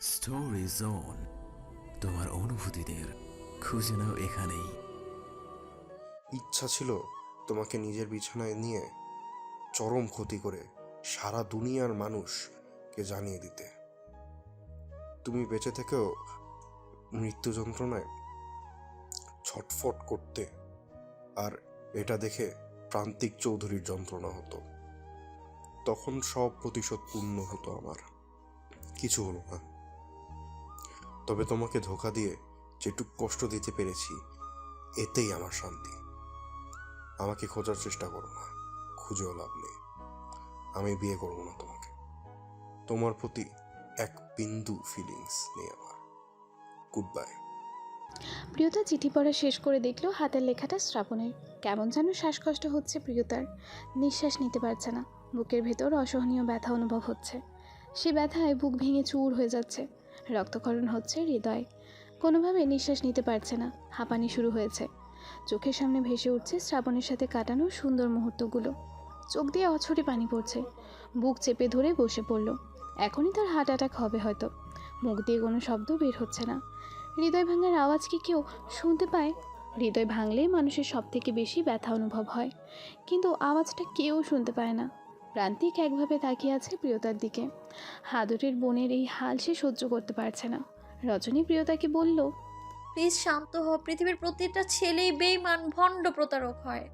Story zone তোমার অনুভূতিদের খুঁজে নাও এখানেই। ইচ্ছা ছিল তোমাকে নিজের বিছানায় নিয়ে চরম ক্ষতি করে সারা দুনিয়ার মানুষকে জানিয়ে দিতে। তুমি বেঁচে থেকেও মৃত্যু যন্ত্রণায় ছটফট করতে আর এটা দেখে প্রান্তিক চৌধুরীর যন্ত্রণা হতো। তখন সব প্রতিশোধ পূর্ণ হতো আমার। কিছু হলো না। তবে তোমাকে ধোকা দিয়ে যেটুক কষ্ট দিতে পেরেছি, এতেই আমার শান্তি। আমাকে খোঁজার চেষ্টা করো না, খুঁজেও লাভ নেই। আমি বিয়ে করব না তোমাকে। তোমার প্রতি এক বিন্দু ফিলিংস নেই আমার। গুড বাই প্রিয়তা চিঠি পড়া শেষ করে দেখল হাতের লেখাটা শ্রাবণের। কেমন যেন শ্বাসকষ্ট হচ্ছে প্রিয়তার। নিঃশ্বাস নিতে পারছে না। বুকের ভেতর অসহনীয় ব্যথা অনুভব হচ্ছে। সে ব্যথায় বুক ভেঙে চুর হয়ে যাচ্ছে। রক্তক্ষরণ হচ্ছে হৃদয়। কোনোভাবে নিঃশ্বাস নিতে পারছে না। হাঁপানি শুরু হয়েছে। চোখের সামনে ভেসে উঠছে শ্রাবণের সাথে কাটানো সুন্দর মুহূর্তগুলো। চোখ দিয়ে অছরে পানি পড়ছে। বুক চেপে ধরে বসে পড়ল। এখনই তার হার্ট অ্যাটাক হবে হয়তো। মুখ দিয়ে কোনো শব্দ বের হচ্ছে না। হৃদয় ভাঙার আওয়াজ কি কেউ শুনতে পায়? হৃদয় ভাঙলে মানুষের সব থেকে বেশি ব্যথা অনুভব হয়। কিন্তু আওয়াজটা কেউ শুনতে পায় না। প্রান্তিক একভাবে তাকিয়ে আছে প্রিয়তার দিকে। হাদুরের বোনের এই হাল সে সহ্য করতে পারছে না। রজনী প্রিয়তাকে বলল প্লিজ শান্ত হ পৃথিবীর প্রতিটা ছেলেই বেইমান ভণ্ড প্রতারক হয়।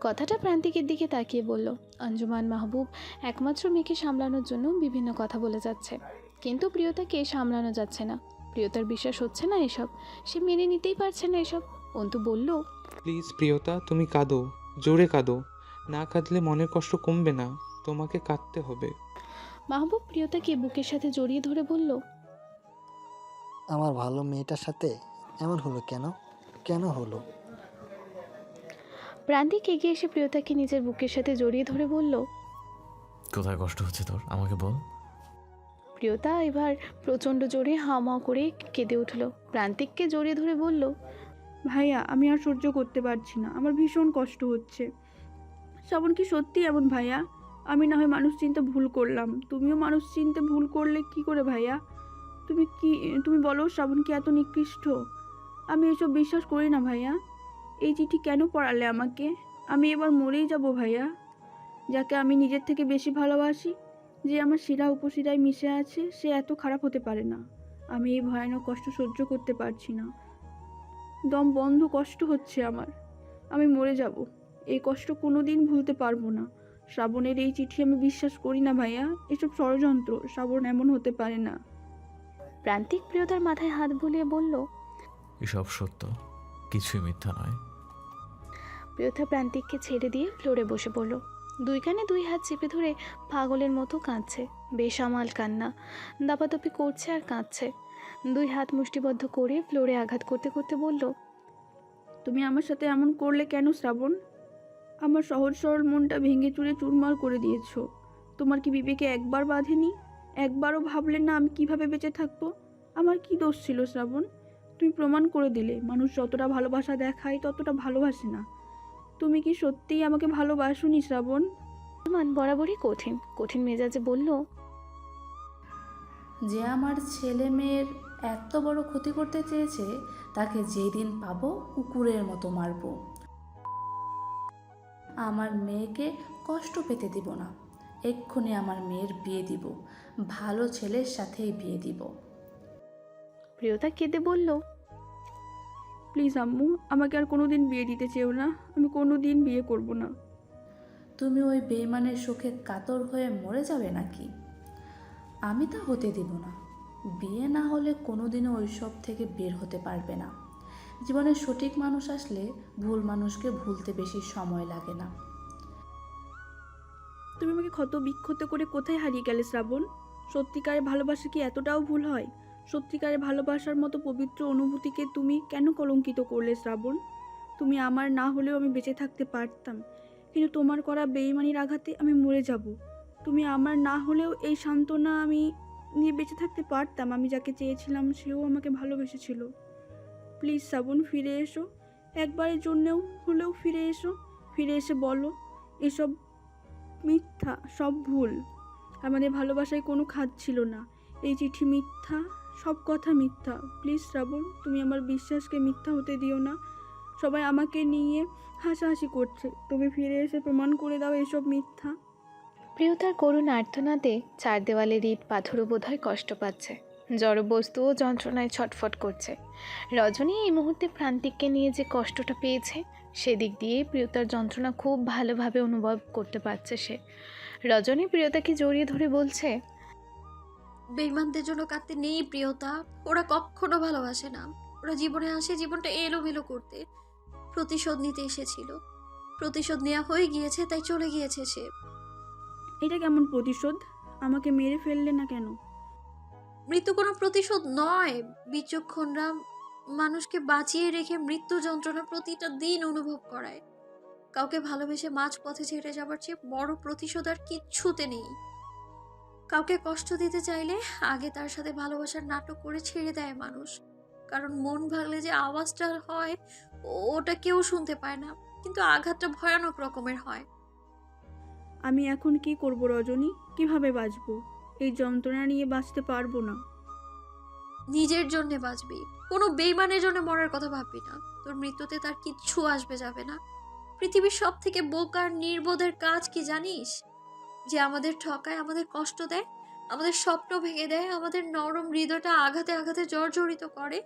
কথাটা প্রান্তিকের দিকে তাকিয়ে বলল অঞ্জুমান মাহবুব একমাত্র মেয়েকে সামলানোর জন্য বিভিন্ন কথা বলে যাচ্ছে। কিন্তু প্রিয়তাকে সামলানো যাচ্ছে না। প্রিয়তার বিশ্বাস হচ্ছে না এসব। সে মেনে নিতেই পারছে না এসব। অন্তু বলল প্লিজ প্রিয়তা তুমি কাঁদো জোরে কাঁদো। না কাঁদলে মনের কষ্ট কমবে না তোমাকে কাঁদতে হবে। মাহবুব প্রিয়তাকে বুকের সাথে জড়িয়ে ধরে বলল আমার ভালো মেয়েটার সাথে এমন হলো কেন? কেন হলো? প্রান্তিক এগিয়ে এসে প্রিয়তাকে নিজের বুকের সাথে জড়িয়ে ধরে বলল কোথায় কষ্ট হচ্ছে তোর? আমাকে বল। প্রিয়তা এবার প্রচণ্ড জোরে হাওয়া করে কেঁদে উঠল। প্রান্তিককে জড়িয়ে ধরে বলল ভাইয়া আমি আর সহ্য করতে পারছি না। আমার ভীষণ কষ্ট হচ্ছে। শ্রাবণ কি সত্যি এমন ভাইয়া? আমি না হয় মানুষ চিনতে ভুল করলাম। তুমিও মানুষ চিনতে ভুল করলে কি করে ভাইয়া? তুমি কি, তুমি বলো শ্রাবণ কি এত নিকৃষ্ট? আমি এসব বিশ্বাস করি না ভাইয়া। এই চিঠি কেন পড়ালে আমাকে? আমি এবার মরেই যাব ভাইয়া। যাকে আমি নিজের থেকে বেশি ভালোবাসি, যে আমার শিরা উপশিরায় মিশে আছে, সে এত খারাপ হতে পারে না। আমি এই ভয়ানক কষ্ট সহ্য করতে পারছি না। দম বন্ধ কষ্ট হচ্ছে আমার। আমি মরে যাব। এই কষ্ট কোনো দিন ভুলতে পারব না। শ্রাবণের এই চিঠি আমি বিশ্বাস করি না ভাইয়া। এসব ষড়যন্ত্র শ্রাবণ এমন হতে পারে না। প্রান্তিক প্রিয়তার মাথায় হাত বুলিয়ে বলল এসব সত্য কিছুই মিথ্যা নয়। প্রিয়তা প্রান্তিককে ছেড়ে দিয়ে ফ্লোরে বসে পড়ল। দুই কানে দুই হাত চেপে ধরে পাগলের মতো কাঁদছে। বেসামাল কান্না দাপাদাপি করছে আর কাঁদছে। দুই হাত মুষ্টিবদ্ধ করে ফ্লোরে আঘাত করতে করতে বলল তুমি আমার সাথে এমন করলে কেন শ্রাবণ? আমার সহজ সরল মনটা ভেঙে চুরে চুরমার করে দিয়েছ। তোমার কি বিবেকে একবার বাঁধেনি? একবারও ভাবলে না আমি কীভাবে বেঁচে থাকব? আমার কি দোষ ছিল শ্রাবণ? তুমি প্রমাণ করে দিলে মানুষ যতটা ভালোবাসা দেখায় ততটা ভালোবাসে না। তুমি কি সত্যিই আমাকে ভালোবাসুনি শ্রাবণ? মান বরাবরই কঠিন কঠিন মেজাজে বলল যে আমার ছেলে মেয়ের এত বড় ক্ষতি করতে চেয়েছে তাকে যেই দিন পাবো কুকুরের মতো মারবো। আমার মেয়েকে কষ্ট পেতে দিব না। এক্ষুনি আমার মেয়ের বিয়ে দিব। ভালো ছেলের সাথেই বিয়ে দিব। প্রিয়তা কেঁদে বলল প্লিজ আম্মু আমাকে আর কোনো দিন বিয়ে দিতে চেও না। আমি কোনো দিন বিয়ে করব না। তুমি ওই বেইমানের সুখে কাতর হয়ে মরে যাবে নাকি? আমি তা হতে দিব না। বিয়ে না হলে কোনোদিনও ওইসব থেকে বের হতে পারবে না। জীবনে সঠিক মানুষ আসলে ভুল মানুষকে ভুলতে বেশি সময় লাগে না। তুমি আমাকে ক্ষত বিক্ষত করে কোথায় হারিয়ে গেলে শ্রাবণ? সত্যিকারের ভালোবাসা কি এতটাও ভুল হয়? সত্যিকারের ভালোবাসার মতো পবিত্র অনুভূতিকে তুমি কেন কলঙ্কিত করলে শ্রাবণ? তুমি আমার না হলেও আমি বেঁচে থাকতে পারতাম। কিন্তু তোমার করা বেইমানির আঘাতে আমি মরে যাব। তুমি আমার না হলেও এই সান্ত্বনা আমি নিয়ে বেঁচে থাকতে পারতাম। আমি যাকে চেয়েছিলাম সেও আমাকে ভালোবেসেছিল। প্লিজ শ্রাবণ ফিরে এসো। একবারের জন্যেও হলেও ফিরে এসো। ফিরে এসে বলো, এসব মিথ্যা, সব ভুল। আমাদের ভালোবাসায় কোনো খাদ ছিল না। এই চিঠি মিথ্যা, সব কথা মিথ্যা। প্লিজ শ্রাবণ তুমি আমার বিশ্বাসকে মিথ্যা হতে দিও না। সবাই আমাকে নিয়ে হাসাহাসি করছে। তুমি ফিরে এসে প্রমাণ করে দাও এসব মিথ্যা। প্রিয়তার করুণ আর্থনাতে চার দেওয়ালে ইট পাথরও বোধহয় কষ্ট পাচ্ছে। জড়বস্তুও যন্ত্রণায় ছটফট করছে। রজনী এই মুহূর্তে প্রান্তিককে নিয়ে যে কষ্টটা পেয়েছে সেদিক দিয়ে প্রিয়তার যন্ত্রণা খুব ভালোভাবে অনুভব করতে পারছে সে। রজনী প্রিয়তাকে জড়িয়ে ধরে বলছে বেইমানদের জন্য কাঁদতে নেই প্রিয়তা। ওরা কখনো ভালোবাসে না। ওরা জীবনে আসে জীবনটা এলোমেলো করতে। প্রতিশোধ নিতে এসেছিল। প্রতিশোধ নেওয়া হয়ে গিয়েছে তাই চলে গিয়েছে সে। এটা কেমন প্রতিশোধ? আমাকে মেরে ফেললে না কেন? মৃত্যু কোনো প্রতিশোধ নয়। বিচক্ষণরা মানুষকে বাঁচিয়ে রেখে মৃত্যু যন্ত্রণা প্রতিটা দিন অনুভব করায়। কাউকে ভালোবেসে মাঝ পথে ছেড়ে যাবার চেয়ে বড় প্রতিশোধ আর কিচ্ছুতে নেই। কাউকে কষ্ট দিতে চাইলে আগে তার সাথে ভালোবাসার নাটক করে ছেড়ে দেয় মানুষ। কারণ মন ভাগলে যে আওয়াজটা হয়, ওটা কেউ শুনতে পায় না। কিন্তু আঘাতটা ভয়ানক রকমের হয়। আমি এখন কি করব রজনী? কীভাবে বাঁচবো? এই যন্ত্রণা নিয়ে বাঁচতে পারব না। নিজের জন্য বাঁচবি। কোনো বেইমানের জন্য মরার কথা ভাববি না। তোর মৃত্যুতে তার কিচ্ছু আসবে যাবে না। পৃথিবীর সব থেকে বোকার নির্বোধের কাজ কি জানিস? যে আমাদের ঠকায়, আমাদের কষ্ট দেয়, আমাদের স্বপ্ন ভেঙে দেয়, আমাদের নরম হৃদয়টা আঘাতে আঘাতে জর্জরিত করে।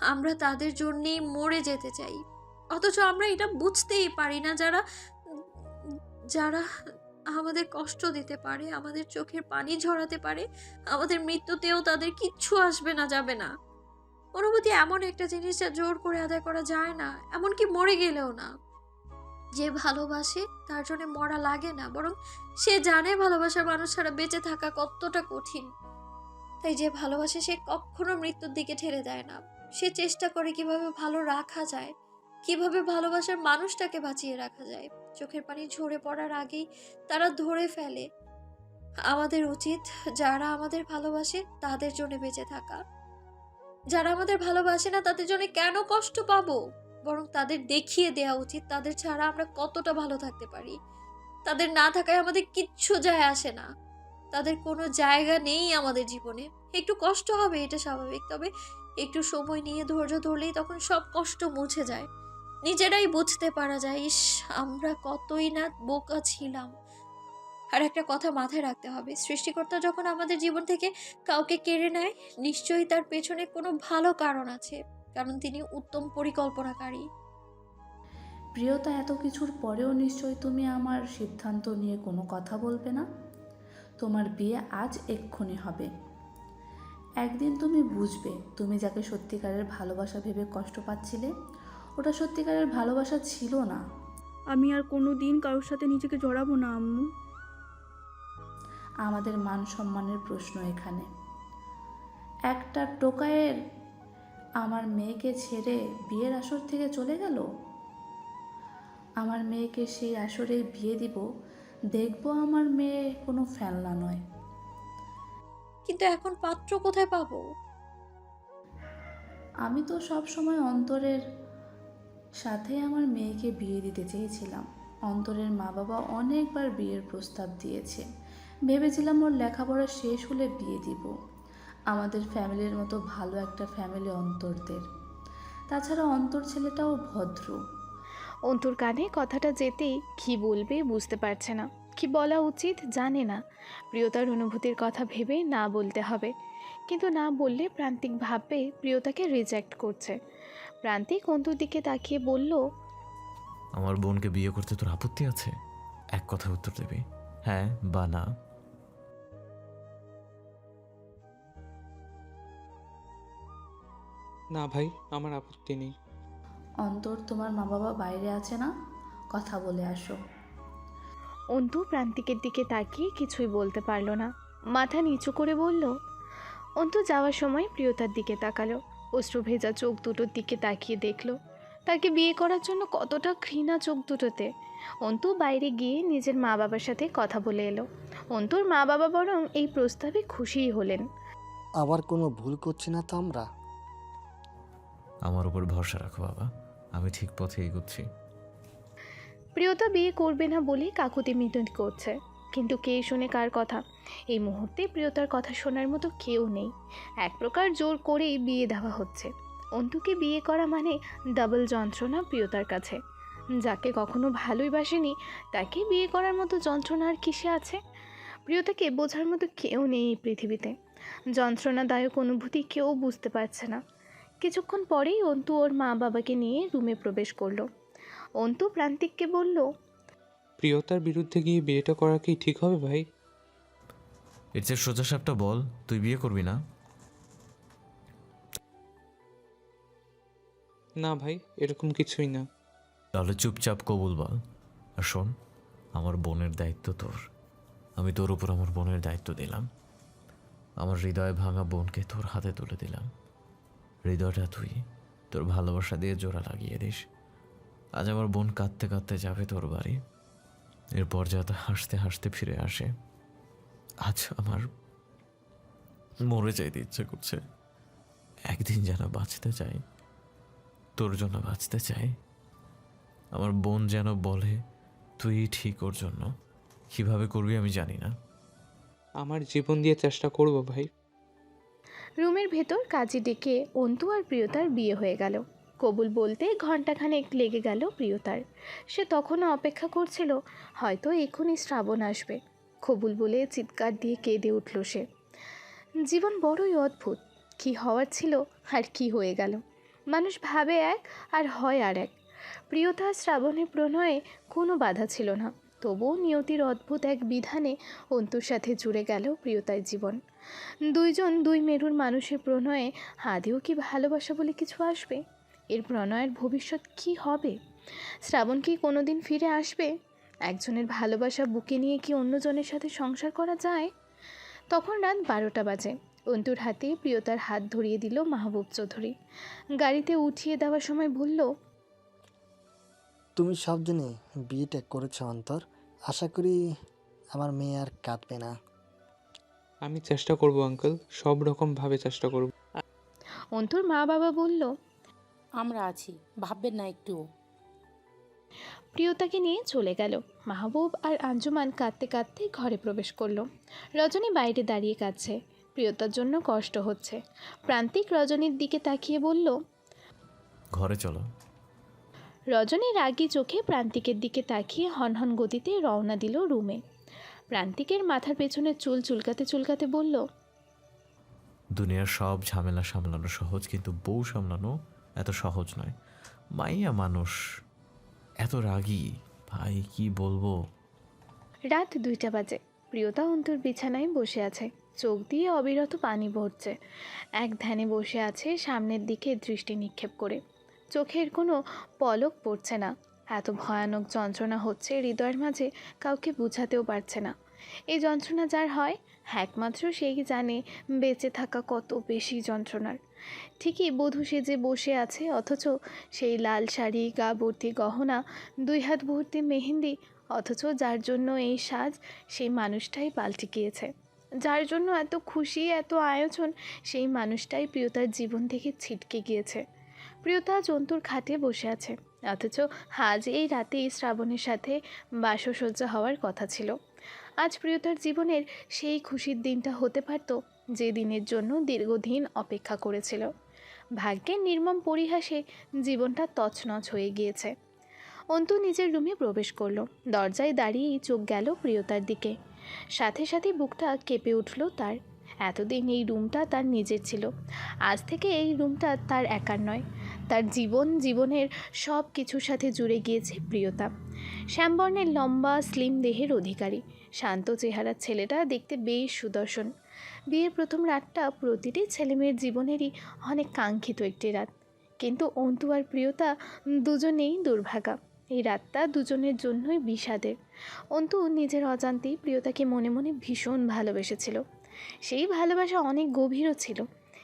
আমরা তাদের জন্যেই মরে যেতে চাই। অথচ আমরা এটা বুঝতেই পারি না যারা যারা আমাদের কষ্ট দিতে পারে, আমাদের চোখের পানি ঝরাতে পারে, আমাদের মৃত্যুতেও তাদের কিচ্ছু আসবে না, যাবে না। অনুভূতি এমন একটা জিনিস যা জোর করে আদায় করা যায় না, এমনকি মরে গেলেও না। যে ভালোবাসে, তার জন্য মরা লাগে না, বরং সে জানে ভালোবাসার মানুষ ছাড়া বেঁচে থাকা কতটা কঠিন। তাই যে ভালোবাসে, সে কখনো মৃত্যুর দিকে ঠেলে দেয় না। সে চেষ্টা করে কীভাবে ভালো রাখা যায় কীভাবে ভালোবাসার মানুষটাকে বাঁচিয়ে রাখা যায়? চোখের পানি ঝরে পড়ার আগেই তারা ধরে ফেলে। আমাদের উচিত যারা আমাদের ভালোবাসে তাদের জন্য বেঁচে থাকা। যারা আমাদের ভালোবাসে না, তাদের জন্য কেন কষ্ট পাবো? বরং তাদের দেখিয়ে দেওয়া উচিত, তাদের ছাড়া আমরা কতটা ভালো থাকতে পারি? তাদের না থাকায় আমাদের কিচ্ছু যায় আসে না। তাদের কোনো জায়গা নেই আমাদের জীবনে। একটু কষ্ট হবে, এটা স্বাভাবিক। তবে একটু সময় নিয়ে ধৈর্য ধরলেই তখন সব কষ্ট মুছে যায়। নিজেরাই বুঝতে পারা যায়, ইস, আমরা কতই না বোকা ছিলাম। আর একটা কথা মাথায় রাখতে হবে, সৃষ্টিকর্তা যখন আমাদের জীবন থেকে কাউকে কেড়ে নেয়, নিশ্চয়ই তার পেছনে কোনো ভালো কারণ আছে, কারণ তিনি উত্তম পরিকল্পনাকারী। প্রিয়তা, এত কিছুর পরেও নিশ্চয় তুমি আমার সিদ্ধান্ত নিয়ে কোনো কথা বলবে না? তোমার বিয়ে আজ এক্ষুনি হবে। একদিন তুমি বুঝবে তুমি যাকে সত্যিকারের ভালোবাসা ভেবে কষ্ট পাচ্ছিলে ওটা সত্যিকারের ভালোবাসা ছিল না। আমি আর কোনো দিন কারোর সাথে নিজেকে জড়াবো না আম্মু। আমাদের মান সম্মানের প্রশ্ন এখানে। একটা টোকায়ের আমার মেয়েকে ছেড়ে বিয়ের আসর থেকে চলে গেল? আমার মেয়েকে সেই আসরে বিয়ে দিব দেখব আমার মেয়ে কোনো ফেলনা নয়। কিন্তু এখন পাত্র কোথায় পাবো? আমি তো সব সময় অন্তরের সাথে আমার মেয়েকে বিয়ে দিতে চেয়েছিলাম। অন্তরের মা বাবা অনেকবার বিয়ের প্রস্তাব দিয়েছে। ভেবেছিলাম ওর লেখাপড়া শেষ হলে বিয়ে দিব। আমাদের ফ্যামিলির মতো ভালো একটা ফ্যামিলি অন্তরদের। তাছাড়া অন্তর ছেলেটাও ভদ্র। অন্তুর কানে কথাটা যেতেই কি বলবে বুঝতে পারছে না। কি বলা উচিত জানে না। প্রিয়তার অনুভূতির কথা ভেবে না বলতে হবে। কিন্তু না বললে প্রান্তিক ভাববে প্রিয়তাকে রিজেক্ট করছে। প্রান্তিক অন্তুর দিকে তাকিয়ে বলল আমার বোনকে বিয়ে করতে তোর আপত্তি আছে? এক কথা উত্তর দেবে। হ্যাঁ বা না। না ভাই আমার আপত্তি নেই। অন্তর তোমার মা বাবা বাইরে আছে না? কথা বলে আসো। অন্তু প্রান্তিকের দিকে তাকিয়ে কিছুই বলতে পারল না। মাথা নিচু করে বলল অন্তু যাওয়ার সময় প্রিয়তার দিকে তাকালো। অশ্রু ভেজা চোখ দুটোর দিকে তাকিয়ে দেখল তাকে বিয়ে করার জন্য কতটা ঘৃণা চোখ দুটোতে। অন্তু বাইরে গিয়ে নিজের মা বাবার সাথে কথা বলে এলো। অন্তুর মা বাবা বরং এই প্রস্তাবে খুশিই হলেন। আবার কোনো ভুল করছি না তো আমরা? আমার উপর ভরসা রাখো বাবা আমি ঠিক পথে এগোচ্ছি। প্রিয়তা বিয়ে করবে না বলে কাকুতি মিনতি করছে। কিন্তু কে শুনে কার কথা? এই মুহূর্তে প্রিয়তার কথা শোনার মতো কেউ নেই। এক প্রকার জোর করেই বিয়ে দেওয়া হচ্ছে। অন্তুকে বিয়ে করা মানে ডাবল যন্ত্রণা প্রিয়তার কাছে। যাকে কখনো ভালোই বাসেনি, তাকে বিয়ে করার মতো যন্ত্রণা আর কিসে আছে? প্রিয়তাকে বোঝার মতো কেউ নেই এই পৃথিবীতে। যন্ত্রণাদায়ক অনুভূতি কেউ বুঝতে পারছে না। কিছুক্ষণ পরেই অন্তু ওর মা বাবাকে নিয়ে রুমে প্রবেশ করল। অন্তু প্রান্তিককে বলল প্রিয়তার বিরুদ্ধে গিয়ে বিয়েটা করা কি ঠিক হবে ভাই? এর চেয়ে সোজা সাপটা বল তুই বিয়ে করবি না? না ভাই এরকম কিছুই না। তাহলে চুপচাপ কবুল বল। আর শোন আমার বোনের দায়িত্ব তোর। আমি তোর উপর আমার বোনের দায়িত্ব দিলাম। আমার হৃদয় ভাঙা বোনকে তোর হাতে তুলে দিলাম। হৃদয়টা তুই তোর ভালোবাসা দিয়ে জোড়া লাগিয়ে দিস। আজ আমার বোন কাঁদতে কাঁদতে যাবে তোর বাড়ি। এরপর যাতে হাসতে হাসতে ফিরে আসে। আজ আমার মরে যাইতে ইচ্ছে করছে। একদিন যেন বাঁচতে চাই তোর জন্য বাঁচতে চাই। আমার বোন যেন বলে তুই ঠিক ওর জন্য। কীভাবে করবি আমি জানি না। আমার জীবন দিয়ে চেষ্টা করব ভাই। রুমের ভেতর কাজে ডেকে অন্তু আর প্রিয়তার বিয়ে হয়ে গেল। কবুল বলতে ঘন্টাখানেক লেগে গেল প্রিয়তার। সে তখনও অপেক্ষা করছিল, হয়তো এখনই শ্রাবণ আসবে। কবুল বলে চিৎকার দিয়ে কেঁদে উঠল সে। জীবন বড়ই অদ্ভুত, কি হওয়ার ছিল আর কি হয়ে গেল। মানুষ ভাবে এক আর হয় আর এক। প্রিয়তা শ্রাবণের প্রণয়ে কোনো বাধা ছিল না, তবুও নিয়তির অদ্ভুত এক বিধানে অন্তুর সাথে জুড়ে গেল প্রিয়তার জীবন। দুইজন দুই মেরুর মানুষের প্রণয়ে আদেও কি ভালোবাসা বলে কিছু আসবে? এর প্রণয়ের ভবিষ্যৎ কি হবে? শ্রাবণ কি কোনোদিন ফিরে আসবে? একজনের ভালোবাসা বুকে নিয়ে কি অন্যজনের সাথে সংসার করা যায়? তখন রাত বারোটা বাজে। অন্তুর হাতে প্রিয়তার হাত ধরিয়ে দিল মাহবুব চৌধুরী। গাড়িতে উঠিয়ে দেওয়ার সময় বলল তুমি সব দিনে বিয়েটা করেছ অন্তর। আশা করি আমার মেয়ে আর কাঁদবে না। আমি চেষ্টা করব আঙ্কেল। সব রকম ভাবে চেষ্টা করব। অন্তুর মা বাবা বলল আমরা আছি ভাববেন না একটু প্রিয়তাকে নিয়ে চলে গেল। মাহবুব আর আঞ্জুমান কাঁদতে কাঁদতে ঘরে প্রবেশ করল। রজনী বাইরে দাঁড়িয়ে কাঁদছে। প্রিয়তার জন্য কষ্ট হচ্ছে। প্রান্তিক রজনীর দিকে তাকিয়ে বলল ঘরে চলো। রজনী রাগী চোখে প্রান্তিকের দিকে তাকিয়ে হনহন গতিতে রওনা দিল রুমে। প্রান্তিকের মাথার পেছনে চুল চুলকাতে চুলকাতে বলল দুনিয়ার সব ঝামেলা সামলানো সহজ কিন্তু বউ সামলানো এত সহজ নয়। মাইয়া মানুষ এত রাগী। ভাই, কি বলব? রাত দুইটা বাজে। প্রিয়তা অন্তর বিছানায় বসে আছে। চোখ দিয়ে অবিরত পানি ভরছে। এক ধ্যানে বসে আছে সামনের দিকে দৃষ্টি নিক্ষেপ করে। চোখের কোনো পলক পড়ছে না। এত ভয়ানক যন্ত্রণা হচ্ছে হৃদয়ের মাঝে, কাউকে বুঝাতেও পারছে না। এই যন্ত্রণা যার হয় একমাত্র সেই জানে বেঁচে থাকা কত বেশি যন্ত্রণার। ঠিকই বধূ সেজে বসে আছে, অথচ সেই লাল শাড়ি গা ভর্তি গহনা, দুই হাত ভর্তি মেহেন্দি, অথচ যার জন্য এই সাজ সেই মানুষটাই পাল্টে গিয়েছে। যার জন্য এত খুশি, এত আয়োজন, সেই মানুষটাই প্রিয়তার জীবন থেকে ছিটকে গিয়েছে। প্রিয়তা জন্তুর খাটে বসে আছে, অথচ আজ এই রাতেই শ্রাবণের সাথে বাসসজ্জা হওয়ার কথা ছিল। আজ প্রিয়তার জীবনের সেই খুশির দিনটা হতে পারত যে দিনের জন্য দীর্ঘদিন অপেক্ষা করেছিল। ভাগ্যের নির্মম পরিহাসে জীবনটা তছনছ হয়ে গিয়েছে। অন্তু নিজের রুমে প্রবেশ করল। দরজায় দাঁড়িয়েই চোখ গেল প্রিয়তার দিকে। সাথে সাথে বুকটা কেঁপে উঠল তার। এতদিন এই রুমটা তার নিজের ছিল। আজ থেকে এই রুমটা তার একার নয়। তার জীবন, জীবনের সব কিছুর সাথে জুড়ে গিয়েছে প্রিয়তা। শ্যামবর্ণের লম্বা, স্লিম দেহের অধিকারী। শান্ত চেহারার ছেলেটা দেখতে বেশ সুদর্শন। বিয়ের প্রথম রাতটা প্রতিটি ছেলেমেয়ের জীবনেরই অনেক কাঙ্ক্ষিত একটি রাত। কিন্তু অন্তু আর প্রিয়তা দুজনেই দুর্ভাগা। এই রাতটা দুজনের জন্যই বিষাদের। অন্তু নিজের অজান্তেই প্রিয়তাকে মনে মনে ভীষণ ভালোবেসেছিল। সেই ভালোবাসা অনেক গভীরও ছিল,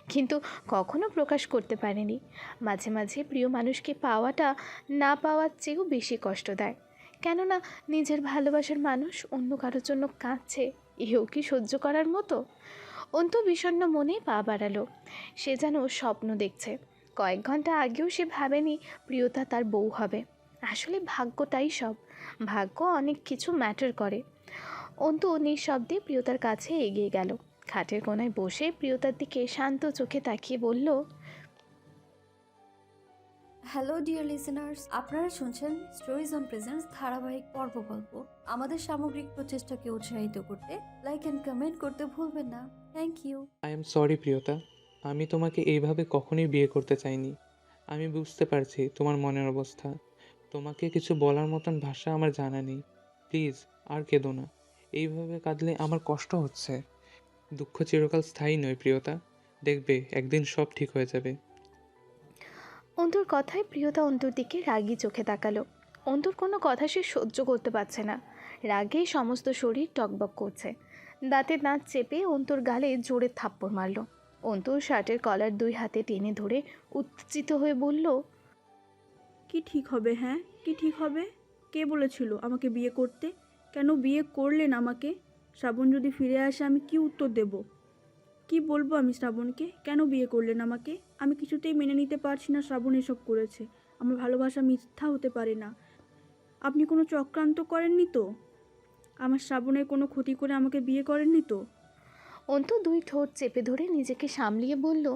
কিন্তু কখনো প্রকাশ করতে পারেনি। মাঝে মাঝে প্রিয় মানুষকে পাওয়াটা না পাওয়ার চেয়েও বেশি কষ্ট দেয়। কেননা নিজের ভালোবাসার মানুষ অন্য কারোর জন্য কাঁদছে। এও কি সহ্য করার মতো? অন্তু বিষণ্ণ মনে পা বাড়ালো। সে যেন স্বপ্ন দেখছে। কয়েক ঘণ্টা আগেও সে ভাবেনি প্রিয়তা তার বউ হবে। আসলে ভাগ্যটাই সব। ভাগ্য অনেক কিছু ম্যাটার করে। অন্তু নিঃশব্দে প্রিয়তার কাছে এগিয়ে গেল। খাটের কোনায় বসে প্রিয়তার দিকে শান্ত চোখে তাকিয়ে বলল হ্যালো ডিয়ার লিসেনার্স আপনারা শুনছেন স্টোরিজ অন প্রেজেন্স ধারাবাহিক পর্ব গল্প। আমাদের সামগ্রিক প্রচেষ্টাকে উৎসাহিত করতে লাইক অ্যান্ড কমেন্ট করতে ভুলবেন না। Thank you I am sorry Priyota. আমি তোমাকে এইভাবে কখনোই বিয়ে করতে চাইনি। আমি বুঝতে পারছি তোমার মনের অবস্থা। তোমাকে কিছু বলার মতন ভাষা আমার জানা নেই। প্লিজ আর কেঁদো না। এইভাবে কাঁদলে আমার কষ্ট হচ্ছে। দুঃখ চিরকাল স্থায়ী নয়, প্রিয়তা। দেখবে একদিন সব ঠিক হয়ে যাবে। অন্তুর কথায় প্রিয়তা অন্তুর দিকে রাগী চোখে তাকালো। অন্তুর কোনো কথা সে সহ্য করতে পারছে না। রাগে সমস্ত শরীর টকবক করছে। দাঁতে দাঁত চেপে অন্তুর গালে জোরে থাপ্পড় মারল। অন্তুর শার্টের কলার দুই হাতে টেনে ধরে উত্তেজিত হয়ে বলল, কি ঠিক হবে হ্যাঁ? কি ঠিক হবে? কে বলেছিল আমাকে বিয়ে করতে? কেন বিয়ে করলেন আমাকে? শ্রাবণ যদি ফিরে আসে আমি কি উত্তর দেব? কি বলব আমি শ্রাবণকে? কেন বিয়ে করলেন আমাকে? আমি কিছুতেই মেনে নিতে পারছি না শ্রাবণ এসব করেছে। আমার ভালোবাসা মিথ্যা হতে পারে না। আপনি কোনো চক্রান্ত করেননি তো? আমার শ্রাবণের কোনো ক্ষতি করে আমাকে বিয়ে করেননি তো? অন্তু দুই ঠোঁট চেপে ধরে নিজেকে সামলিয়ে বলল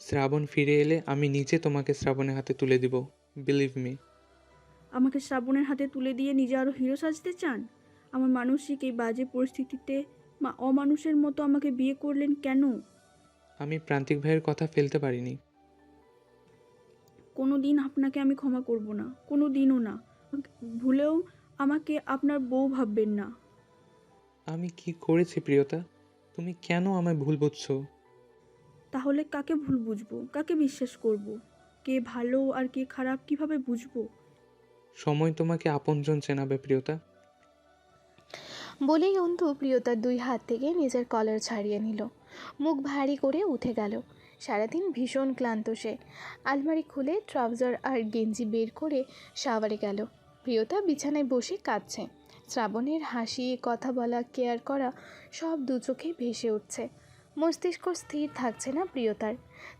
শ্রাবণ ফিরে এলে আমি নিজে তোমাকে শ্রাবণের হাতে তুলে দিব বিলিভ মি আমাকে শ্রাবণের হাতে তুলে দিয়ে নিজে আরও হিরো সাজতে চান? আমার মানসিক এই বাজে পরিস্থিতিতে মা অমানুষের মতো আমাকে বিয়ে করলেন কেন? আমি প্রান্তিক ভাইয়ের কথা ফেলতে পারিনি। কোনো দিন আপনাকে আমি ক্ষমা করব না কোনো দিনও না। ভুলেও আমাকে আপনার বউ ভাববেন না। আমি কি করেছি প্রিয়তা? তুমি কেন আমায় ভুল বুঝছ? তাহলে কাকে ভুল বুঝব? কাকে বিশ্বাস করব। কে ভালো আর কে খারাপ কীভাবে বুঝব? সময় তোমাকে আপনজন চেনাবে প্রিয়তা। বলেই অন্তু প্রিয়তার দুই হাত থেকে নিজের কলার ছাড়িয়ে নিল। মুখ ভারী করে উঠে গেল। সারাদিন ভীষণ ক্লান্ত সে। আলমারি খুলে ট্রাউজার আর গেঞ্জি বের করে শাওয়ারে গেল। প্রিয়তা বিছানায় বসে কাঁদছে। শ্রাবণের হাসি, কথা বলা, কেয়ার করা সব দু চোখে ভেসে উঠছে। মস্তিষ্ক স্থির থাকছে না প্রিয়তার।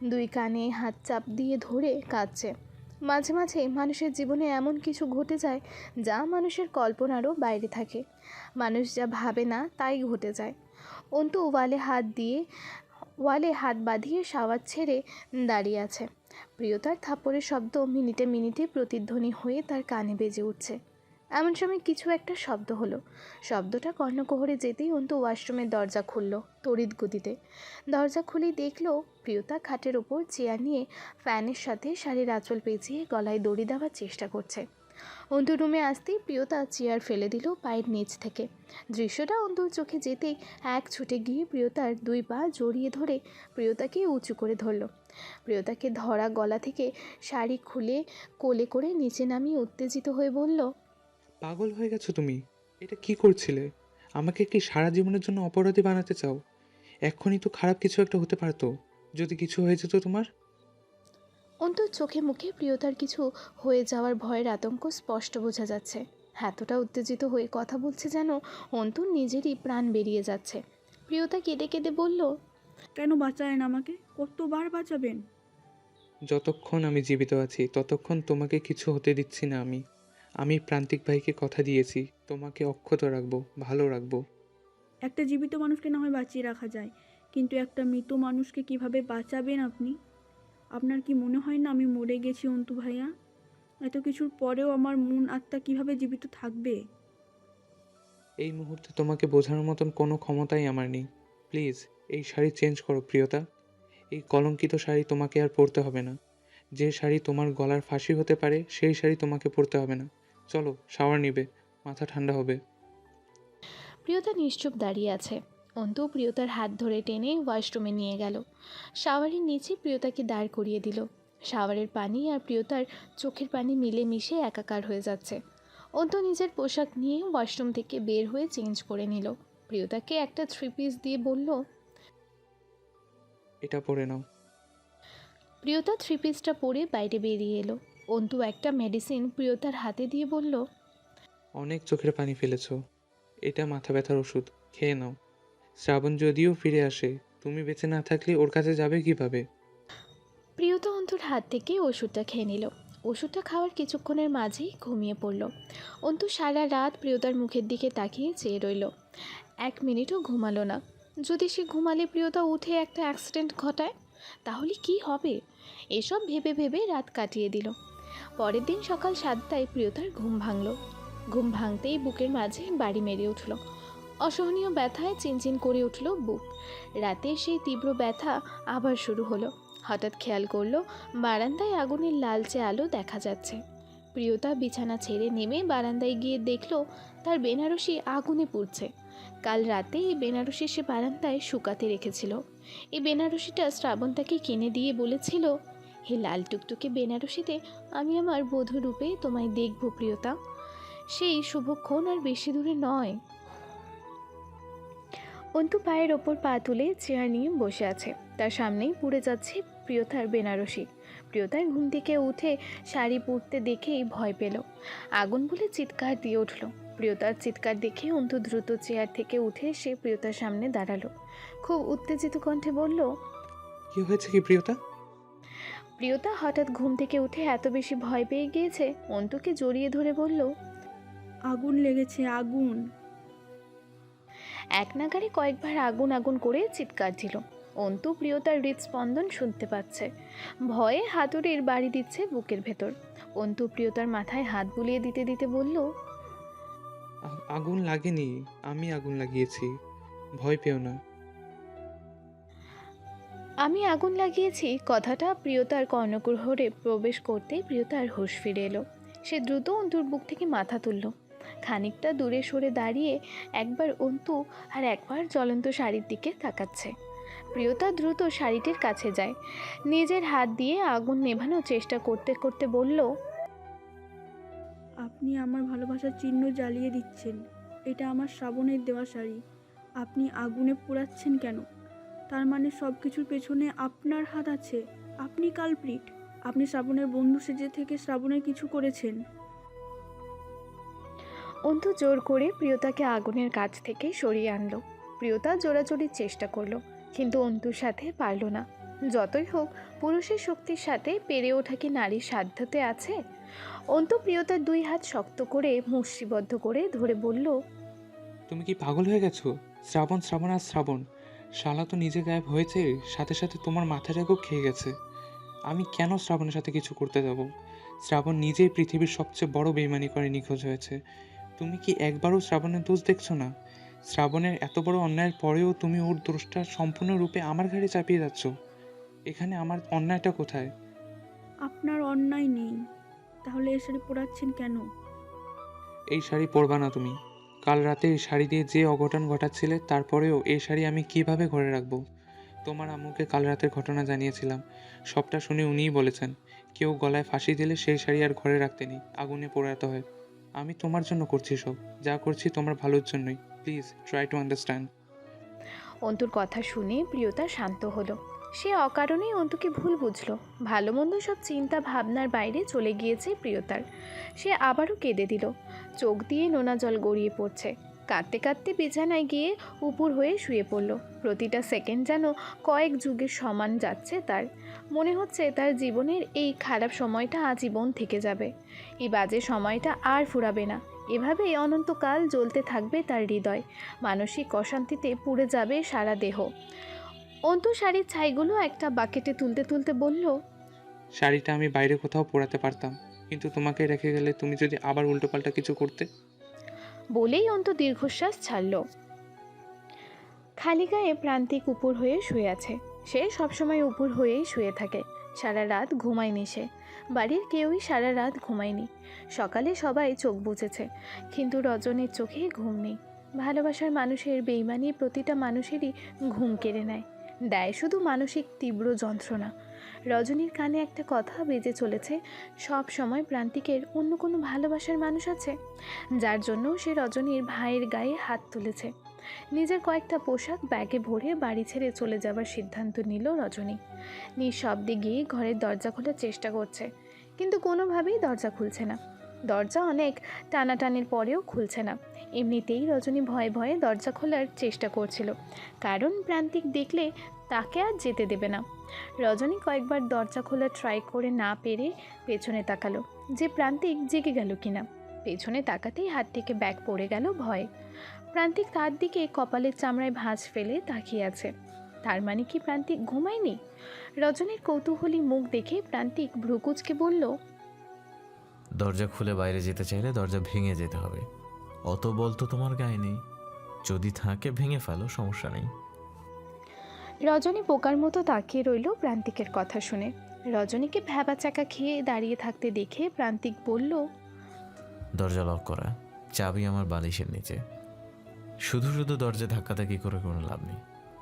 দুই কানে হাত চাপ দিয়ে ধরে কাঁদছে। মাঝে মাঝে মানুষের জীবনে এমন কিছু ঘটে যায় যা মানুষের কল্পনারও বাইরে থাকে। মানুষ যা ভাবে না, তাই ঘটে যায়। অন্তু ওয়ালে হাত দিয়ে, ওয়ালে হাত বাঁধিয়ে শাওয়ার ছেড়ে দাঁড়িয়ে আছে। প্রিয়তার থাপ্পড়ের শব্দ মিনিটে মিনিটে প্রতিধ্বনি হয়ে তার কানে বেজে উঠছে। এমন সময় কিছু একটা শব্দ হলো। শব্দটা কর্ণকোহরে যেতেই অন্তু ওয়াশরুমের দরজা খুলল তড়িৎ গতিতে। দরজা খুলেই দেখল প্রিয়তা খাটের ওপর চেয়ার নিয়ে ফ্যানের সাথে শাড়ির আঁচল পেঁচিয়ে গলায় দড়ি দেওয়ার চেষ্টা করছে। অন্তু রুমে আসতেই প্রিয়তা চেয়ার ফেলে দিল পায়ের নিচ থেকে। দৃশ্যটা অন্তুর চোখে যেতেই এক ছুটে গিয়ে প্রিয়তার দুই পা জড়িয়ে ধরে প্রিয়তাকে উঁচু করে ধরল। প্রিয়তাকে ধরা গলা থেকে শাড়ি খুলে কোলে করে নিচে নামিয়ে উত্তেজিত হয়ে বলল, পাগল হয়ে গেছো তুমি। এটা কি করছিলে? আমাকে কি সারা জীবনের জন্য অপরাধী বানাতে চাও? এক্ষুনি তো খারাপ কিছু একটা হতে পারতো। যদি কিছু হয়ে যেত তোমার অন্তুর চোখে মুখে প্রিয়তার কিছু হয়ে যাওয়ার ভয়ের আতঙ্ক স্পষ্ট বোঝা যাচ্ছে। এতটা উত্তেজিত হয়ে কথা বলছে যেন অন্তুর নিজেরই প্রাণ বেরিয়ে যাচ্ছে। প্রিয়তা কেঁদে কেঁদে বলল কেন বাঁচালেন আমাকে? কতবার বাঁচাবেন? যতক্ষণ আমি জীবিত আছি ততক্ষণ তোমাকে কিছু হতে দিচ্ছি না আমি। আমি প্রান্তিক ভাইকে কথা দিয়েছি তোমাকে অক্ষত রাখব ভালো রাখব। একটা জীবিত মানুষকে না হয় বাঁচিয়ে রাখা যায় কিন্তু একটা মৃত মানুষকে কীভাবে বাঁচাবেন আপনি? আপনার কি মনে হয় না আমি মরে গেছি অন্তু ভাইয়া? এত কিছুর পরেও আমার মন আত্মা কীভাবে জীবিত থাকবে? এই মুহূর্তে তোমাকে বোঝানোর মতন কোনো ক্ষমতাই আমার নেই। প্লিজ এই শাড়ি চেঞ্জ করো প্রিয়তা। এই কলঙ্কিত শাড়ি তোমাকে আর পরতে হবে না। যে শাড়ি তোমার গলার ফাঁসি হতে পারে সেই শাড়ি তোমাকে পরতে হবে না। চলো শাওয়ার নিবে মাথা ঠান্ডা হবে। প্রিয়তা নিশ্চুপ দাঁড়িয়ে আছে। অন্তু প্রিয়তার হাত ধরে টেনে ওয়াশরুমে নিয়ে গেল। শাওয়ারের নিচে প্রিয়তাকে দাঁড় করিয়ে দিল। শাওয়ারের পানি আর প্রিয়তার চোখের পানি মিলে মিশে একাকার হয়ে যাচ্ছে। অন্তু নিজের পোশাক নিয়ে ওয়াশরুম থেকে বের হয়ে চেঞ্জ করে নিল। প্রিয়তাকে একটা থ্রি পিস দিয়ে বলল এটা পরে নাও। প্রিয়তা থ্রি পিসটা পরে বাইরে বেরিয়ে এলো। অন্তু একটা মেডিসিন প্রিয়তার হাতে দিয়ে বলল অনেক চোখের পানি ফেলেছো। এটা মাথা ব্যথার ওষুধ। খেয়ে নাও। শ্রাবণ যদিও ফিরে আসে, তুমি বেঁচে না থাকলে ওর কাছে যাবে কীভাবে? প্রিয়তা অন্তুর হাত থেকে ওষুধটা খেয়ে নিল। ওষুধটা খাওয়ার কিছুক্ষণের মাঝেই ঘুমিয়ে পড়ল। অন্তু সারা রাত প্রিয়তার মুখের দিকে তাকিয়ে চেয়ে রইল। এক মিনিটও ঘুমালো না। যদি সে ঘুমালে প্রিয়তা উঠে একটা অ্যাক্সিডেন্ট ঘটায়, তাহলে কি হবে? এসব ভেবে ভেবে রাত কাটিয়ে দিল। পরের দিন সকাল সাতটায় প্রিয়তার ঘুম ভাঙল। ঘুম ভাঙতেই বুকের মাঝে বাড়ি মেরে উঠল। অসহনীয় ব্যথায় চিনচিন করে উঠল বুক। রাতে সেই তীব্র ব্যথা আবার শুরু হলো। হঠাৎ খেয়াল করল, বারান্দায় আগুনের লালচে আলো দেখা যাচ্ছে। প্রিয়তা বিছানা ছেড়ে নেমে বারান্দায় গিয়ে দেখল, তার বেনারসি আগুনে পুড়ছে। কাল রাতে এই বেনারসি সে বারান্দায় শুকাতে রেখেছিল। এই বেনারসিটা শ্রাবণ তাকে কিনে দিয়ে বলেছিল, হে লাল টুকটুকে বেনারসিতে আমি আমার বধূ রূপে তোমায় দেখব, প্রিয়তা। সেই শুভক্ষণ আর বেশি দূরে নয়। অন্তু পায়ের ওপর পা তুলে চেয়ার নিয়ে বসে আছে। তার সামনেই পুড়ে যাচ্ছে প্রিয়তার বেনারসি। প্রিয়তার ঘুম থেকে উঠে শাড়ি পরতে দেখেই ভয় পেল। আগুন বলে চিৎকার দিয়ে উঠল। প্রিয়তার চিৎকার দেখে অন্তু দ্রুত চেয়ার থেকে উঠে সে প্রিয়তার সামনে দাঁড়াল। খুব উত্তেজিত কণ্ঠে বলল কি হয়েছে কি প্রিয়তা? প্রিয়তা হঠাৎ ঘুম থেকে উঠে এত বেশি ভয় পেয়ে গিয়েছে অন্তুকে জড়িয়ে ধরে বলল আগুন লেগেছে আগুন। এক নাগারে কয়েকবার আগুন আগুন করে চিৎকার দিল। অন্তু প্রিয়তার হৃদস্পন্দন শুনতে পাচ্ছে। ভয়ে হাতুড়ির বাড়ি দিচ্ছে বুকের ভেতর। অন্তু প্রিয়তার মাথায় হাত বুলিয়ে দিতে দিতে বলল আগুন লাগেনি আমি আগুন লাগিয়েছি। ভয় পেও না। আমি আগুন লাগিয়েছি কথাটা প্রিয়তার কর্ণকুহরে প্রবেশ করতে প্রিয়তার হুঁশ ফিরে এলো। সে দ্রুত অন্তুর বুক থেকে মাথা তুলল। খানিকটা দূরে সরে দাঁড়িয়ে একবার অন্তু আর একবার জ্বলন্ত শাড়ির দিকে তাকাচ্ছে। প্রিয়তা দ্রুত শাড়িটির কাছে যায়। নিজের হাত দিয়ে আগুন নেভানোর চেষ্টা করতে করতে বলল, আপনি আমার ভালোবাসার চিহ্ন জ্বালিয়ে দিচ্ছেন। এটা আমার শ্রাবণের দেওয়া শাড়ি। আপনি আগুনে পোড়াচ্ছেন কেন? তার মানে সব কিছুর পেছনে আপনার হাত আছে। আপনি কালপ্রিট। আপনি শ্রাবণের বন্ধু সেজে থেকে শ্রাবণের কিছু করেছেন। অন্তু জোর করে প্রিয়তাকে আগুনের কাছ থেকে সরিয়ে আনলো। প্রিয়তা জোরাজোরির চেষ্টা করল, কিন্তু অন্তুর সাথে পারল না। যতই হোক, পুরুষের শক্তির সাথে পেরে ওঠা কি নারীর সাধ্যতে আছে? অন্তু প্রিয়তার দুই হাত শক্ত করে মুষ্টিবদ্ধ করে ধরে বলল, তুমি কি পাগল হয়ে গেছো? শ্রাবণ শ্রাবণ আর শ্রাবণ। শালা তো নিজে গায়েব হয়েছে, সাথে সাথে তোমার মাথাটাকেও খেয়ে গেছে। আমি কেন শ্রাবণের সাথে কিছু করতে যাব? শ্রাবণ নিজেই পৃথিবীর সবচেয়ে বড় বেইমানি করে নিখোঁজ হয়েছে। তুমি কি একবারও শ্রাবণের দোষ দেখছ না? শ্রাবণের এত বড় অন্যায়ের পরেও তুমি ওর দোষটা সম্পূর্ণরূপে আমার ঘাড়ে চাপিয়ে যাচ্ছ। এখানে আমার অন্যায়টা কোথায়? আপনার অন্যায় নেই। তাহলে এই শাড়ি পোড়াচ্ছেন কেন? এই শাড়ি পরবা না তুমি। কাল রাতে এই শাড়ি দিয়ে যে অঘটন ঘটাচ্ছিলে তারপরেও এই শাড়ি আমি কীভাবে ঘরে রাখব? তোমার আম্মুকে কাল রাতের ঘটনা জানিয়েছিলাম। সবটা শুনে উনিই বলেছেন কেউ গলায় ফাঁসি দিলে সেই শাড়ি আর ঘরে রাখতে নেই আগুনে পোড়াতে হয়। আমি তোমার জন্য করছি সব যা করছি তোমার ভালোর জন্যই। প্লিজ ট্রাই টু আন্ডারস্ট্যান্ড অন্তুর কথা শুনে প্রিয়তা শান্ত হলো। সে অকারণেই অন্তুকে ভুল বুঝলো। ভালো মন্দ সব চিন্তা ভাবনার বাইরে চলে গিয়েছে প্রিয়তার। সে আবারও কেঁদে দিল। চোখ দিয়ে নোনা জল গড়িয়ে পড়ছে। কাঁদতে কাঁদতে বিছানায় গিয়ে উপুর হয়ে শুয়ে পড়ল। প্রতিটা সেকেন্ড যেন কয়েক যুগের সমান যাচ্ছে তার। মনে হচ্ছে তার জীবনের এই খারাপ সময়টা আজীবন থেকে যাবে। এই বাজে সময়টা আর ফুরাবে না। এভাবেই অনন্তকাল জ্বলতে থাকবে তার হৃদয়। মানসিক অশান্তিতে পুড়ে যাবে সারা দেহ। অন্তু শাড়ির ছাইগুলো একটা বাকেটে তুলতে তুলতে বলল শাড়িটা আমি বাইরে কোথাও পরাতে পারতাম। কিন্তু তোমাকে রেখে গেলে তুমি যদি আবার উল্টোপাল্টা কিছু করতে? বলেই অন্ত দীর্ঘশ্বাস ছাড়ল। খালি গায়ে প্রান্তিক উপর হয়ে শুয়ে আছে। সে সবসময় উপর হয়েই শুয়ে থাকে। সারা রাত ঘুমায়নি সে। বাড়ির কেউই সারা রাত ঘুমায়নি। সকালে সবাই চোখ বুঝেছে কিন্তু রজনীর চোখে ঘুম নেই। ভালোবাসার মানুষের বেইমানি প্রতিটা মানুষেরই ঘুম কেড়ে নেয়। দেয়, শুধু মানসিক তীব্র যন্ত্রণা। রজনীর কানে একটা কথা বেজে চলেছে, সব সময় প্রান্তিকের অন্য কোনো ভালোবাসার মানুষ আছে? যার জন্য সে রজনীর ভাইয়ের গায়ে হাত তুলেছে। নিজের কয়েকটা পোশাক ব্যাগে ভরে বাড়ি ছেড়ে চলে যাবার সিদ্ধান্ত নিল রজনী। নিঃশব্দে গিয়ে ঘরের দরজা খোলার চেষ্টা করছে, কিন্তু কোনোভাবেই দরজা খুলছে না। দরজা অনেক টানাটানির পরেও খুলছে না। এমনিতেই রজনী ভয়ে ভয়ে দরজা খোলার চেষ্টা করছিল। কারণ প্রান্তিক দেখলে তাকে আর যেতে দেবে না। রজনী কয়েকবার দরজা খোলা ট্রাই করে না পেরে পেছনে তাকালো, যে প্রান্তিক জেগে গেল কিনা। পেছনে তাকাতেই হাত থেকে ব্যাগ পড়ে গেল ভয়ে। প্রান্তিক তার দিকে কপালের চামড়ায় ভাঁজ ফেলে তাকিয়ে আছে। তার মানে কি প্রান্তিক ঘুমায়নি? রজনীর কৌতূহলী মুখ দেখে প্রান্তিক ভ্রুকুচকে বলল দরজা খুলে বাইরে যেতে চাইলে দরজা ভেঙে যেতে হবে। অত বল তো তোমার গায়ে নেই। যদি থাকে ভেঙে ফেলো সমস্যা নেই। রজনী বোকার মতো তাকিয়ে রইল প্রান্তিকের কথা শুনে। রজনীকে ভ্যাবা চাকা খেয়ে দাঁড়িয়ে থাকতে দেখে প্রান্তিক বলল দরজা লক করা। চাবি আমার বালিশের নিচে। শুধু শুধু দরজা ধাক্কাধাক্কি করে কোনো লাভ নেই।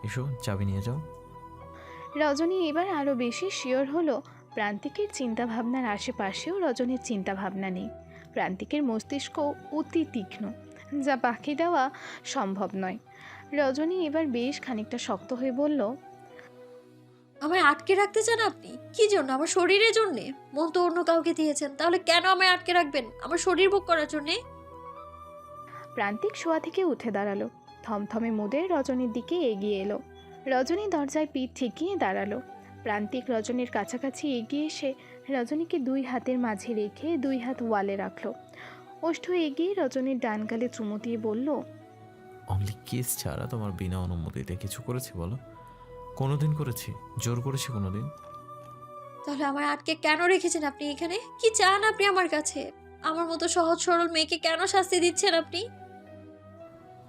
এসো চাবি নিয়ে যাও। রজনী এবার আরও বেশি শিওর হলো প্রান্তিকের চিন্তাভাবনার আশেপাশেও রজনীর চিন্তাভাবনা নেই। প্রান্তিকের মস্তিষ্ক অতি তীক্ষ্ণ যা বাকি দেওয়া সম্ভব নয়। রজনী এবার বেশ খানিকটা শক্ত হয়ে বলল আমায় আটকে রাখতে চান আপনি? কি জন্য? আমার শরীরের জন্যে? মন তো অন্য কাউকে দিয়েছেন তাহলে কেন আমায় আটকে রাখবেন? আমার শরীর ভোগ করার জন্যে? প্রান্তিক শোয়া থেকে উঠে দাঁড়াল। থমথমে মুদে রজনীর দিকে এগিয়ে এলো। রজনী দরজায় পিঠ ঠেকিয়ে দাঁড়াল। প্রান্তিক রজনীর কাছাকাছি এগিয়ে এসে রজনীকে দুই হাতের মাঝে রেখে দুই হাত ওয়ালে রাখল। ওষ্ঠ এগিয়ে রজনীর ডান গালে চুমু দিয়ে বলল অনলি কেস ছাড়া তোমার বিনা অনুমতিতে কিছু করেছি বলো? কোনোদিন করেছি জোর করেছি কোনোদিন? তাহলে আমায় আটকে কেন রেখেছেন আপনি এখানে? কি চান আপনি আমার কাছে? আমার মতো সহজ সরল মেয়েকে কেন শাস্তি দিচ্ছেন আপনি?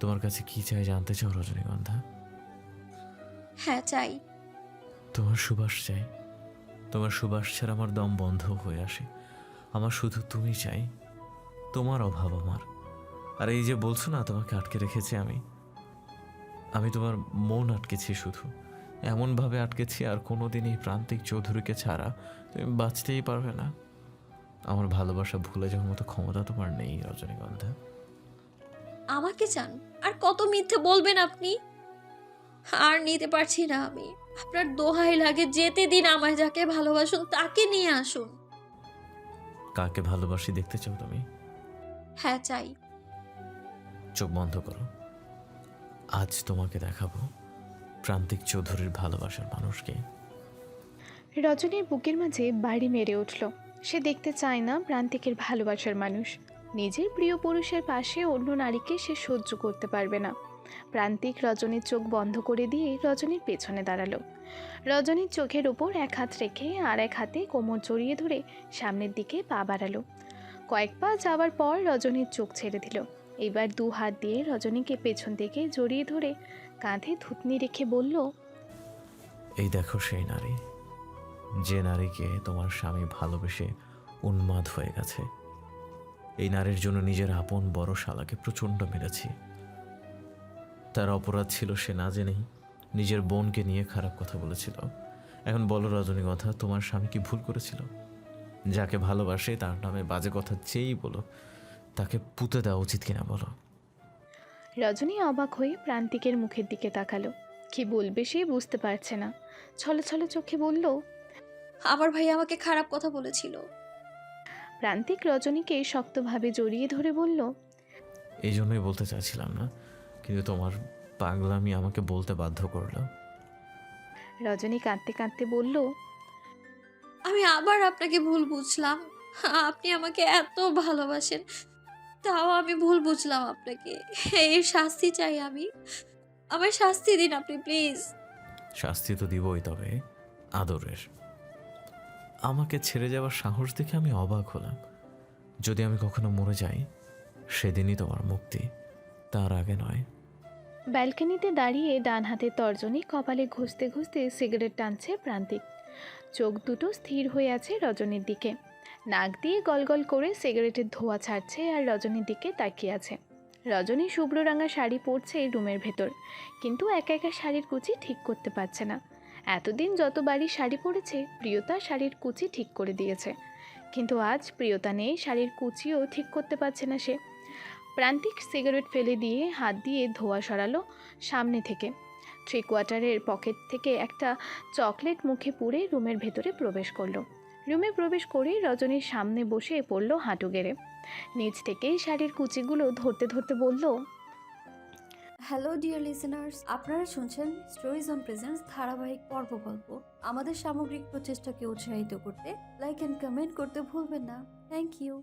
তোমার কাছে কি চাই জানতে চাও রজনীগন্ধা? হ্যাঁ চাই। তোমার সুবাস চাই। তোমার সুবাস ছাড়া আমার দম বন্ধ হয়ে আসে। আমার শুধু তুমি চাই। তোমার অভাব আমার। আর এই যে বলছো না, তোমাকে আটকে রেখেছি আমি। আমি তোমার মন আটকেছি শুধু। এমনভাবে আটকেছি আর কোনোদিন এই প্রান্তিক চৌধুরীকে ছাড়া তুমি বাঁচতেই পারবে না। আমার ভালোবাসা ভুলে যাওয়ার মতো ক্ষমতা তোমার নেই, রজনীগন্ধা। আমাকে চান? আর কত মিথ্যে বলবেন আপনি? আর নিতে পারছি না আমি। আপনার দোহাই লাগে যেতে দিন আমায় যাকে ভালোবাসুন তাকে নিয়ে আসুন। কাকে ভালোবাসি দেখতে চাও তুমি? হ্যাঁ চাই। চোখ বন্ধ করো। আজ তোমাকে দেখাবো প্রান্তিক চৌধুরীর ভালোবাসার মানুষকে। রজনীর বুকের মাঝে বাড়ি মেরে উঠল। সে দেখতে চায় না প্রান্তিকের ভালোবাসার মানুষ। নিজের প্রিয় পুরুষের পাশে অন্য নারীকে সে সহ্য করতে পারবে না। প্রান্তিক রজনীর চোখ বন্ধ করে দিয়ে রজনীর পেছনে দাঁড়াল। রজনীর চোখের উপর এক হাত রেখে আর এক হাতে কোমর জড়িয়ে ধরে সামনের দিকে পা বাড়ালো। কয়েক পা যাওয়ার পর রজনীর চোখ ছেড়ে দিল। এবার দু হাত দিয়ে রজনীকে পেছন থেকে জড়িয়ে ধরে কাঁধে থুতনি রেখে বলল, এই দেখো সেই নারী। যে নারীকে তোমার স্বামী ভালোবেসে উন্মাদ হয়ে গেছে। এই নারীর জন্য নিজের আপন বড় শালাকে প্রচণ্ড মেরেছি। তার অপরাধ ছিল সে না জেনেই নিজের বোনকে নিয়ে খারাপ কথা বলেছিল। এখন বলো রজনীগন্ধা তোমার স্বামী কি ভুল করেছিল? যাকে ভালোবাসে তার নামে বাজে কথা যেই বলো তাকে পুঁতে দেওয়া উচিত কিনা বলো। রজনী অবাক হয়ে প্রান্তিকের মুখের দিকে তাকালো। কি বলবে সে বুঝতে পারছে না। ছলে ছলে চোখে বলল আমার ভাই আমাকে খারাপ কথা বলেছিল। প্রান্তিক রজনীকে শক্তভাবে জড়িয়ে ধরে বলল এই জন্যই বলতে চাচ্ছিলাম না। কিন্তু তোমার পাগলামি আমাকে বলতে বাধ্য করল রজনী কাঁদতে কাঁদতে বলল আমি আবার আপনাকে ভুল বুঝলাম। আপনি আমাকে এত ভালোবাসেন তাও আমি ভুল বুঝলাম আপনাকে। এই শাস্তি চাই আমি। আমার শাস্তি দিন আপনি প্লিজ। শাস্তি তো দিবই তবে আদরের। আমাকে ছেড়ে যাওয়ার সাহস দেখে আমি অবাক হলাম। যদি আমি কখনো মরে যাই সেদিনই তোমার মুক্তি। তার আগে নয়। ব্যালকনিতে দাঁড়িয়ে ডান হাতে তর্জনী কপালে ঘষতে ঘষতে সিগারেট টানছে প্রান্তিক। চোখ দুটো স্থির হয়ে আছে রজনীর দিকে। নাক দিয়ে গলগল করে সিগারেটের ধোয়া ছাড়ছে আর রজনীর দিকে তাকিয়ে আছে। রজনী শুভ্র রাঙা শাড়ি পরছে রুমের ভেতর, কিন্তু একা একা শাড়ির কুচি ঠিক করতে পারছে না। এতদিন যতবারই শাড়ি পরেছে, প্রিয়তা শাড়ির কুচি ঠিক করে দিয়েছে। কিন্তু আজ প্রিয়তা নেই শাড়ির কুচিও ঠিক করতে পারছে না সে। প্রান্তিক সিগারেট ফেলে দিয়ে হাত দিয়ে ধোয়া সরালো সামনে থেকে। থ্রি কোয়ার্টারের পকেট থেকে একটা চকলেট মুখে পুরে রুমের ভেতরে প্রবেশ করল। রুমে প্রবেশ করে রজনীর সামনে বসে পড়ল হাঁটু গেড়ে। নিচ থেকেই শাড়ির কুচিগুলো ধরতে ধরতে বলল হ্যালো ডিয়ার লিসেনার্স আপনারা শুনছেন স্টোরিজ অন প্রেজেন্স ধারাবাহিক পর্ব গল্প। আমাদের সামগ্রিক প্রচেষ্টাকে উৎসাহিত করতে লাইক অ্যান্ড কমেন্ট করতে ভুলবেন না। Thank you